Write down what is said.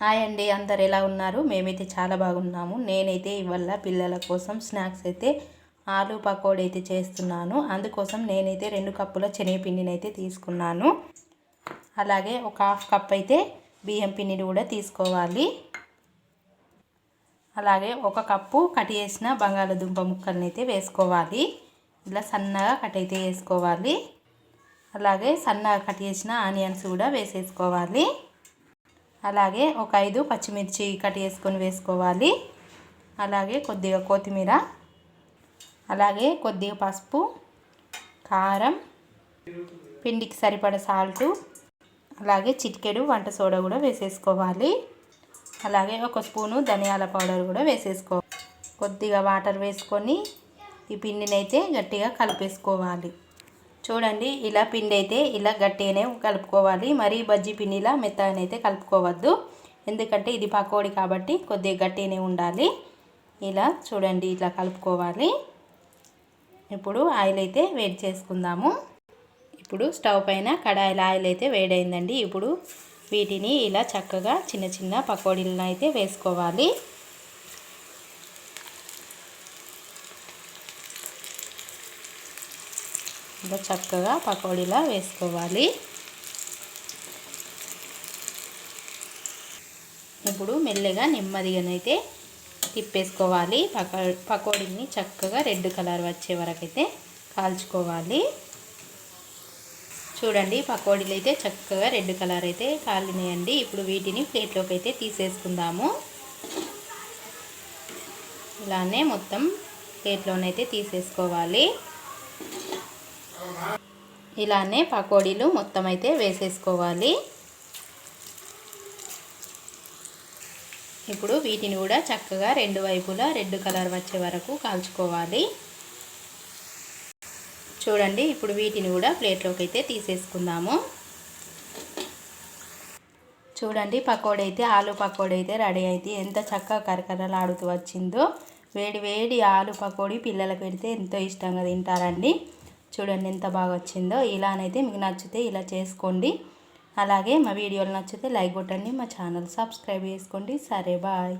Hi అండి అందరు ఎలా ఉన్నారు? మేమైతే చాలా బాగున్నాము. నేనైతే ఇవాళ పిల్లల కోసం స్నాక్స్ అయితే ఆలు పకోడీ అయితే చేస్తున్నాను. అందుకోసం నేనైతే రెండు కప్పుల శనగపిండిని అయితే తీసుకున్నాను. అలాగే ఒక హాఫ్ కప్ అయితే బియ్యం పిండిని కూడా తీసుకోవాలి. అలాగే ఒక కప్పు కట్ చేసిన బంగాళదుంప ముక్కల్ని అయితే వేసుకోవాలి. ఇలా సన్నగా కట్ అయితే వేసుకోవాలి. అలాగే సన్నగా కట్ చేసిన ఆనియన్స్ కూడా వేసేసుకోవాలి. అలాగే ఒక ఐదు పచ్చిమిర్చి కట్ చేసుకొని వేసుకోవాలి. అలాగే కొద్దిగా కొత్తిమీర. అలాగే కొద్దిగా పసుపు కారం పిండికి సరిపడ సాల్టు అలాగే చిటికెడు వంట సోడా కూడా వేసేసుకోవాలి. అలాగే ఒక స్పూను ధనియాల పౌడర్ కూడా వేసేసుకో కొద్దిగా వాటర్ వేసుకొని ఈ పిండిని అయితే గట్టిగా కలిపేసుకోవాలి. చూడండి ఇలా పిండి అయితే ఇలా గట్టిగానే కలుపుకోవాలి. మరీ బజ్జీ పిండిలా మెత్తగానైతే కలుపుకోవద్దు. ఎందుకంటే ఇది పకోడీ కాబట్టి కొద్దిగా గట్టిగానే ఉండాలి. ఇలా చూడండి ఇట్లా కలుపుకోవాలి. ఇప్పుడు ఆయిల్ అయితే వేడి చేసుకుందాము. ఇప్పుడు స్టవ్ పైన కడాయిల ఆయిల్ అయితే వేడైందండి. ఇప్పుడు వీటిని ఇలా చక్కగా చిన్న చిన్న పకోడీలను అయితే వేసుకోవాలి. ఇలా చక్కగా పకోడీలా వేసుకోవాలి. ఇప్పుడు మెల్లగా నెమ్మదిగానైతే తిప్పేసుకోవాలి. పకో పకోడీని చక్కగా రెడ్ కలర్ వచ్చే వరకైతే కాల్చుకోవాలి. చూడండి పకోడీలు అయితే చక్కగా రెడ్ కలర్ అయితే కాలినాయండి. ఇప్పుడు వీటిని ప్లేట్లోకి అయితే తీసేసుకుందాము. ఇలానే మొత్తం ప్లేట్లోనైతే తీసేసుకోవాలి. ఇలానే పకోడీలు మొత్తం అయితే వేసేసుకోవాలి. ఇప్పుడు వీటిని కూడా చక్కగా రెండు వైపులా రెడ్ కలర్ వచ్చే వరకు కాల్చుకోవాలి. చూడండి ఇప్పుడు వీటిని కూడా ప్లేట్లోకి అయితే తీసేసుకుందాము. చూడండి పకోడీ అయితే ఆలు పకోడీ అయితే రెడీ అయితే ఎంత చక్కగా కరకరలాడుతూ వచ్చిందో. వేడి వేడి ఆలు పకోడీ పిల్లలకు పెడితే ఎంతో ఇష్టంగా తింటారండి. చూడండి ఎంత బాగా వచ్చిందో. ఇలానైతే మీకు నచ్చితే ఇలా చేసుకోండి. అలాగే మా వీడియోలు నచ్చితే లైక్ కొట్టండి మా ఛానల్ సబ్స్క్రైబ్ చేసుకోండి. సరే బాయ్.